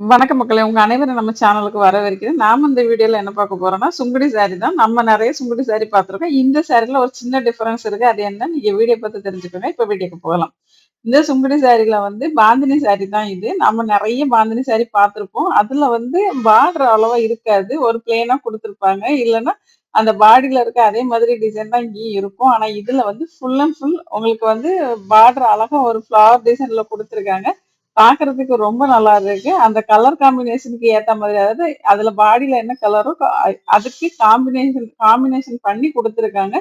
வணக்க மக்களே உங்க அனைவரும் நம்ம சேனலுக்கு வரவேற்கிறேன். நாம இந்த வீடியோல என்ன பார்க்க போறோம்னா சுங்குடி சாரி தான். நம்ம நிறைய சுங்குடி சாரி பார்த்திருக்கோம். இந்த சாரில ஒரு சின்ன டிஃபரன்ஸ் இருக்கு. அது என்ன நீங்க வீடியோ பார்த்து தெரிஞ்சுக்கோங்க. இப்ப வீடியோக்கு போகலாம். இந்த சுங்குடி சாரில வந்து பாந்தினி சாரி தான் இது. நம்ம நிறைய பாந்தினி சாரி பார்த்திருப்போம். அதுல வந்து பார்டர் அவ்வளவா இருக்காது. ஒரு பிளேனா கொடுத்துருப்பாங்க. இல்லைன்னா அந்த பாடியில இருக்க அதே மாதிரி டிசைன் தான் இங்கேயும் இருக்கும். ஆனா இதுல வந்து ஃபுல் அண்ட் ஃபுல் உங்களுக்கு வந்து பார்டர் அழகா ஒரு ஃபிளவர் டிசைன்ல கொடுத்துருக்காங்க. பாக்குறதுக்கு ரொம்ப நல்லா இருக்கு. அந்த கலர் காம்பினேஷனுக்கு ஏத்த மாதிரி அதாவது அதுல பாடியில என்ன கலரோ அதுக்கு காம்பினேஷன் காம்பினேஷன் பண்ணி கொடுத்துருக்காங்க.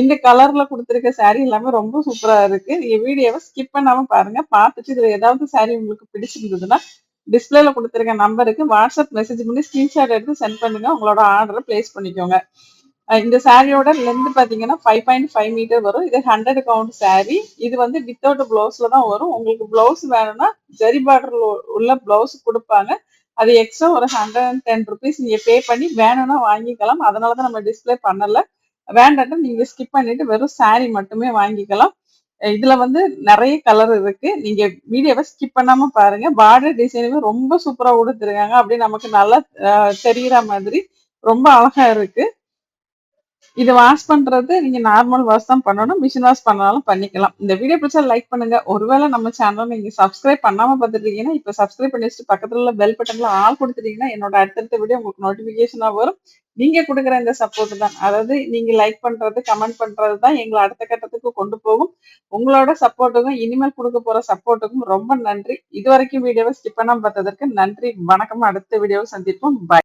இந்த கலர்ல கொடுத்துருக்க சாரீ எல்லாமே ரொம்ப சூப்பரா இருக்கு. நீங்க வீடியோவை ஸ்கிப் பண்ணாம பாருங்க. பார்த்துட்டு இதுல ஏதாவது saree உங்களுக்கு பிடிச்சிருந்ததுன்னா டிஸ்பிளேல கொடுத்துருக்க நம்பருக்கு வாட்ஸ்அப் மெசேஜ் பண்ணி ஸ்கிரீன்ஷாட் எடுத்து சென்ட் பண்ணுங்க. உங்களோட ஆர்டரை பிளேஸ் பண்ணிக்கோங்க. இந்த சாரியோட லென்த் பார்த்தீங்கன்னா ஃபைவ் பாயிண்ட் ஃபைவ் மீட்டர் வரும். இது ஹண்ட்ரட் கவுண்ட் சாரி இது வந்து வித்தவுட் பிளவுஸ்ல தான் வரும். உங்களுக்கு பிளவுஸ் வேணும்னா ஜரி பார்டர் உள்ள பிளவுஸ் கொடுப்பாங்க. அது எக்ஸ்ட்ரா ஒரு ஹண்ட்ரட் அண்ட் டென் ருபீஸ் நீங்க பே பண்ணி வேணும்னா வாங்கிக்கலாம். அதனால தான் நம்ம டிஸ்ப்ளே பண்ணல. வேண்டாட்டா நீங்க ஸ்கிப் பண்ணிட்டு வெறும் சாரி மட்டுமே வாங்கிக்கலாம். இதுல வந்து நிறைய கலர் இருக்கு. நீங்க வீடியோவை ஸ்கிப் பண்ணாம பாருங்க. பார்டர் டிசைனுமே ரொம்ப சூப்பரா கொடுத்துருக்காங்க அப்படியே நமக்கு நல்லா தெரியற மாதிரி ரொம்ப அழகா இருக்கு. இது வாஷ் பண்றது நீங்க நார்மல் வாஷ் தான் பண்ணணும் மிஷின் வாஷ் பண்ணாலும் பண்ணிக்கலாம். இந்த வீடியோ பிடிச்சா லைக் பண்ணுங்க. ஒருவேளை நம்ம சேனல் நீங்க சப்ஸ்கிரைப் பண்ணாம பார்த்துட்டீங்கன்னா இப்ப சப்ஸ்கிரைப் பண்ணி வச்சுட்டு பக்கத்துல உள்ள பெல் பட்டன்ல ஆள் கொடுத்துட்டீங்கன்னா என்னோட அடுத்தடுத்த வீடியோ உங்களுக்கு நோட்டிபிகேஷனா வரும். நீங்க கொடுக்குற இந்த சப்போர்ட் தான். அதாவது நீங்க லைக் பண்றது கமெண்ட் பண்றது தான் எங்களை அடுத்த கட்டத்துக்கு கொண்டு போகும். உங்களோட சப்போர்ட்டுக்கும் இனிமேல் கொடுக்க போற சப்போர்ட்டுக்கும் ரொம்ப நன்றி. இது வரைக்கும் வீடியோவை ஸ்கிப் பண்ணாம பார்த்ததற்கு நன்றி. வணக்கம். அடுத்த வீடியோவை சந்திப்போம். பாய்